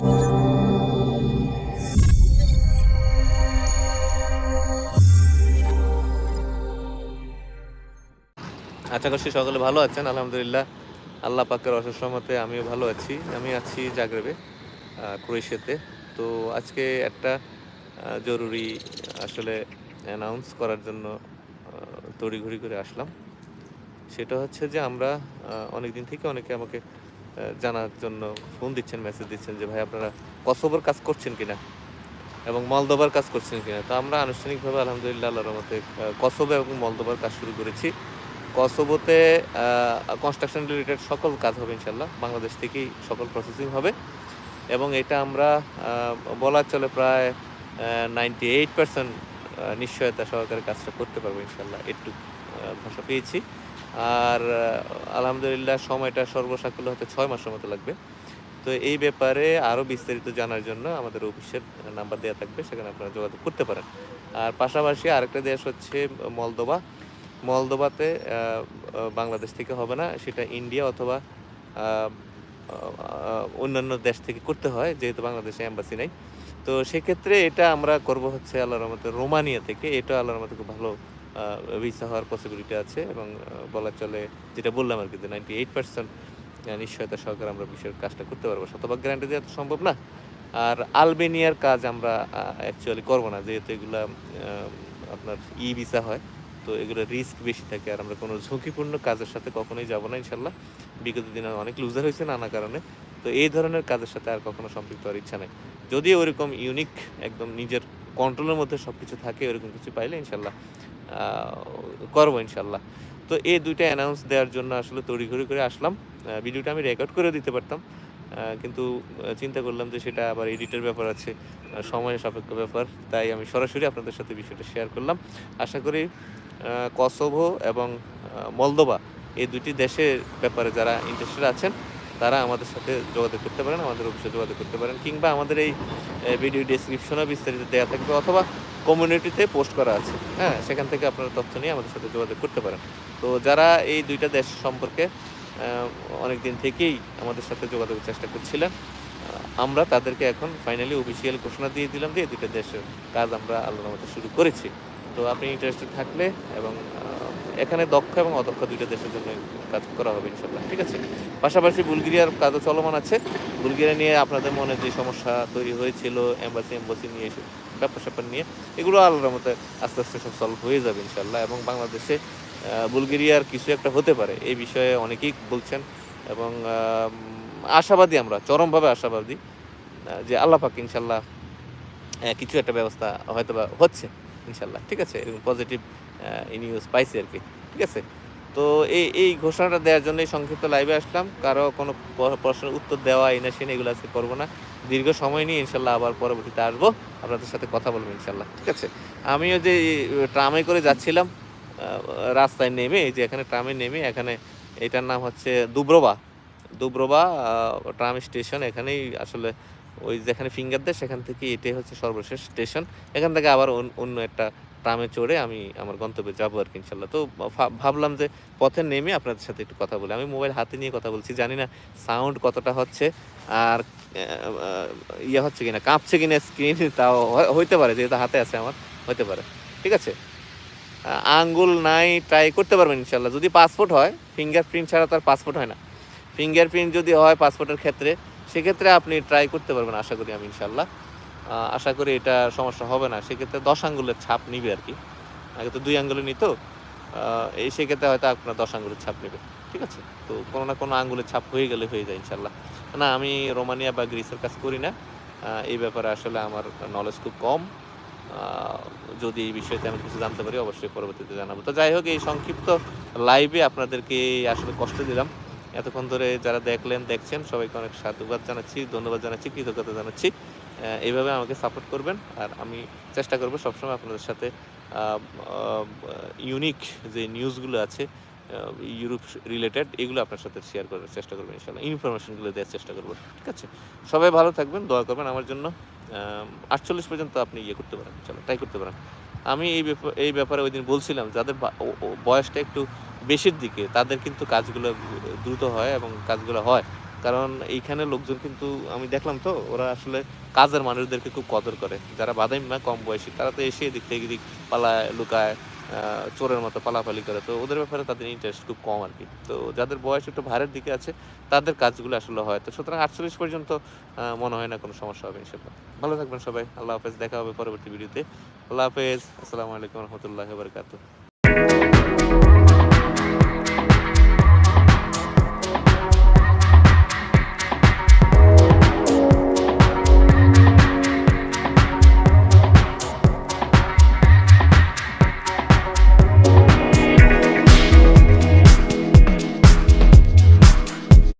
আশা করছি সকলে ভালো আছেন, আলহামদুলিল্লাহ। আল্লাহ পাকের অশেষ রহমতে আমিও ভালো আছি। আমি আছি জাগরেবে ক্রোয়েশিয়াতে তো আজকে একটা জরুরি, আসলে অ্যানাউন্স করার জন্য তড়িঘড়ি করে আসলাম। সেটা হচ্ছে যে আমরা অনেক দিন থেকে অনেকে আমাকে জানার জন্য ফোন দিচ্ছেন মেসেজ দিচ্ছেন যে ভাই আপনারা কসবর কাজ করছেন কিনা এবং মলদোবার কাজ করছেন কিনা? তো আমরা আনুষ্ঠানিকভাবে আলহামদুলিল্লাহ আল্লাহর রহমতে আহ, কসোবো এবং মলদোবার কাজ শুরু করেছি। কসোবোতে কনস্ট্রাকশন রিলেটেড সকল কাজ হবে ইনশাল্লাহ বাংলাদেশ থেকেই সকল প্রসেসিং হবে এবং এটা আমরা আহ, বলা চলে প্রায় নাইনটি এইট পার্সেন্ট নিশ্চয়তা সহকারে কাজটা করতে পারব ইনশাল্লাহ একটু ভাষা পেয়েছি। আর আলহামদুলিল্লাহ সময়টা সর্বসাকুল্য হতে ছয় মাসের মতো লাগবে। তো এই ব্যাপারে আরও বিস্তারিত জানার জন্য আমাদের অফিসের নাম্বার দেওয়া থাকবে, সেখানে আপনারা যোগাযোগ করতে পারেন। আর পাশাপাশি আরেকটা দেশ হচ্ছে মলদোবা মলদোবাতে বাংলাদেশ থেকে হবে না, সেটা ইন্ডিয়া অথবা অন্যান্য দেশ থেকে করতে হয়, যেহেতু বাংলাদেশে অ্যাম্বাসি নাই। তো সেক্ষেত্রে এটা আমরা করব হচ্ছে আল্লাহর রহমতে রোমানিয়া থেকে। এটা আল্লাহর রহমতে খুব ভালো ভিসা হওয়ার পসিবিলিটি আছে এবং বলা চলে, যেটা বললাম আর কি যে নাইনটি এইট পার্সেন্ট নিশ্চয়তা সহকারে আমরা বিষয়ের কাজটা করতে পারব। শতভাগ গ্যারান্টি দেওয়া তো সম্ভব না। আর আলবেনিয়ার কাজ আমরা অ্যাকচুয়ালি করব না, যেহেতু এগুলা আপনার ই ভিসা হয়, তো এগুলো রিস্ক বেশি থাকে আর আমরা কোনো ঝুঁকিপূর্ণ কাজের সাথে কখনোই যাব না, ইনশাল্লাহ। বিগত দিনে অনেক লুজার হয়েছে নানা কারণে। তো এই ধরনের কাজের সাথে আর কখনো সম্পৃক্ত হওয়ার ইচ্ছা নেই। যদি ওরকম ইউনিক একদম নিজের কন্ট্রোলের মধ্যে সব কিছু থাকে, ওরকম কিছু পাইলে ইনশাল্লাহ করব ইনশাল্লাহ। তো এই দুইটা অ্যানাউন্স দেওয়ার জন্য আসলে তড়িঘড়ি করে আসলাম। ভিডিওটা আমি রেকর্ড করে দিতে পারতাম। কিন্তু চিন্তা করলাম যে সেটা আবার এডিটের ব্যাপার আছে সময় সাপেক্ষ ব্যাপার। তাই আমি সরাসরি আপনাদের সাথে বিষয়টা শেয়ার করলাম। আশা করি কসোভো এবং মলদোবা এই দুটি দেশের ব্যাপারে যারা ইন্টারেস্টেড আছেন, তারা আমাদের সাথে যোগাযোগ করতে পারেন, আমাদের অফিসে যোগাযোগ করতে পারেন, কিংবা আমাদের এই ভিডিও ডেসক্রিপশনে বিস্তারিত দেওয়া থাকবে, অথবা কমিউনিটিতে পোস্ট করা আছে। হ্যাঁ সেখান থেকে আপনারা তথ্য নিয়ে আমাদের সাথে যোগাযোগ করতে পারেন। তো যারা এই দুইটা দেশ সম্পর্কে অনেক দিন থেকেই আমাদের সাথে যোগাযোগের চেষ্টা করছিলেন আমরা তাদেরকে এখন ফাইনালি অফিসিয়াল ঘোষণা দিয়ে দিলাম যে এই দুইটা দেশের কাজ আমরা আলোচনা শুরু করেছি। তো আপনি ইন্টারেস্টেড থাকলে এবং এখানে দক্ষ এবং অদক্ষ দুইটা দেশের জন্য কাজ করা হবে ইনশাল্লাহ ঠিক আছে? পাশাপাশি বুলগেরিয়ার কাজও চলমান আছে। বুলগেরিয়া নিয়ে আপনাদের মনে যে সমস্যা তৈরি হয়েছিল এম্বাসি এম্বাসি নিয়ে এসব ব্যাপার স্যাপার নিয়ে, এগুলো আল্লাহর মতো আস্তে আস্তে সব সলভ হয়ে যাবে ইনশাল্লাহ এবং বাংলাদেশে বুলগেরিয়ার কিছু একটা হতে পারে। এই বিষয়ে অনেকেই বলছেন এবং আশাবাদী আমরা, চরমভাবে আশাবাদী যে আল্লাহ পাক ইনশাল্লাহ কিছু একটা ব্যবস্থা হয়তো বা হচ্ছে ইনশাল্লাহ ঠিক আছে? এরকম পজিটিভ নিউজ পাইছি আর কি, ঠিক আছে? তো এই এই ঘোষণাটা দেওয়ার জন্যই সংক্ষিপ্ত লাইভে আসলাম। কারও কোনো প্রশ্নের উত্তর দেওয়া এনে সেনে এগুলো আজকে করব না। দীর্ঘ সময় নিয়ে ইনশাল্লাহ আবার পরবর্তীতে আসব। আপনাদের সাথে কথা বলব ইনশাল্লাহ, ঠিক আছে? আমিও যে ট্রামে করে যাচ্ছিলাম রাস্তায় নেমে, এই যে এখানে ট্রামে নেমে, এখানে এটার নাম হচ্ছে দুব্রবা। দুব্রবা ট্রাম স্টেশন, এখানেই আসলে ওই যেখানে ফিঙ্গার দেয়, সেখান থেকে এটাই হচ্ছে সর্বশেষ স্টেশন। এখান থেকে আবার অন্য একটা ট্রামে চড়ে আমি আমার গন্তব্যে যাব আর কি, ইনশাল্লাহ। তো ভাবলাম যে পথে নেমে আপনাদের সাথে একটু কথা বলি। আমি মোবাইল হাতে নিয়ে কথা বলছি, জানি না সাউন্ড কতটা হচ্ছে আর ইয়ে হচ্ছে কিনা, কাঁপছে কিনা স্ক্রিন, তাও হইতে পারে, যেহেতু হাতে আছে আমার হতে পারে। ঠিক আছে? আঙ্গুল নাই ট্রাই করতে পারবেন ইনশাল্লাহ। যদি পাসপোর্ট হয় ফিঙ্গারপ্রিন্ট ছাড়া তার পাসপোর্ট হয় না। ফিঙ্গারপ্রিন্ট যদি হয় পাসপোর্টের ক্ষেত্রে, সেক্ষেত্রে আপনি ট্রাই করতে পারবেন, আশা করি আমি, ইনশাল্লাহ। আশা করি এটা সমস্যা হবে না। সেক্ষেত্রে দশ আঙ্গুলের ছাপ নিবে আর কি। আগে তো দুই আঙ্গুলে নিত। এই সেক্ষেত্রে হয়তো আপনার দশ আঙ্গুলের ছাপ নেবে। ঠিক আছে? তো কোনো না কোনো আঙ্গুলের ছাপ হয়ে গেলে হয়ে যায় ইনশাল্লাহ না, আমি রোমানিয়া বা গ্রিসের কাজ করি না। এই ব্যাপারে আসলে আমার নলেজ খুব কম। যদি এই বিষয়তে আমি কিছু জানতে পারি, অবশ্যই পরবর্তীতে জানাব। তো যাই হোক, এই সংক্ষিপ্ত লাইভে আপনাদেরকে আসলে কষ্ট দিলাম। এতক্ষণ ধরে যারা দেখলেন, দেখছেন, সবাইকে অনেক সাধুবাদ জানাচ্ছি, ধন্যবাদ জানাচ্ছি, কৃতজ্ঞতা জানাচ্ছি। এইভাবে আমাকে সাপোর্ট করবেন। আর আমি চেষ্টা করব সবসময় আপনাদের সাথে ইউনিক যে নিউজগুলো আছে ইউরোপ রিলেটেড এগুলো আপনার সাথে শেয়ার করার চেষ্টা করবেন ইনশাল্লাহ। ইনফরমেশনগুলো দেওয়ার চেষ্টা করব, ঠিক আছে? সবাই ভালো থাকবেন, দোয়া করবেন আমার জন্য। আটচল্লিশ পর্যন্ত আপনি ইয়ে করতে পারেন চলো ট্রাই করতে পারেন। আমি এই ব্যাপার এই ব্যাপারে ওই দিন বলছিলাম, যাদের বয়সটা একটু বেশির দিকে, তাদের কিন্তু কাজগুলো দ্রুত হয় এবং কাজগুলো হয়। কারণ এইখানে লোকজন কিন্তু, আমি দেখলাম তো, ওরা আসলে কাজের মানুষদেরকে খুব কদর করে। যারা বাদাম না কম বয়সী, তারা তো এসে এদিক থেকে এদিক পালায়, লুকায় চোরের মতো পালাপালি করে। তো ওদের ব্যাপারে তাদের ইন্টারেস্ট খুব কম আর কি তো যাদের বয়স একটু ভারের দিকে আছে, তাদের কাজগুলো আসলে হয়। তো সুতরাং আটচল্লিশ পর্যন্ত মনে হয় না কোনো সমস্যা হবে ইনশাল্লাহ ভালো থাকবেন সবাই। আল্লাহ হাফেজ। দেখা হবে পরবর্তী ভিডিওতে। আল্লাহ হাফেজ। আসসালামু আলাইকুম রহমতুল্লাহ বারকাতুহ।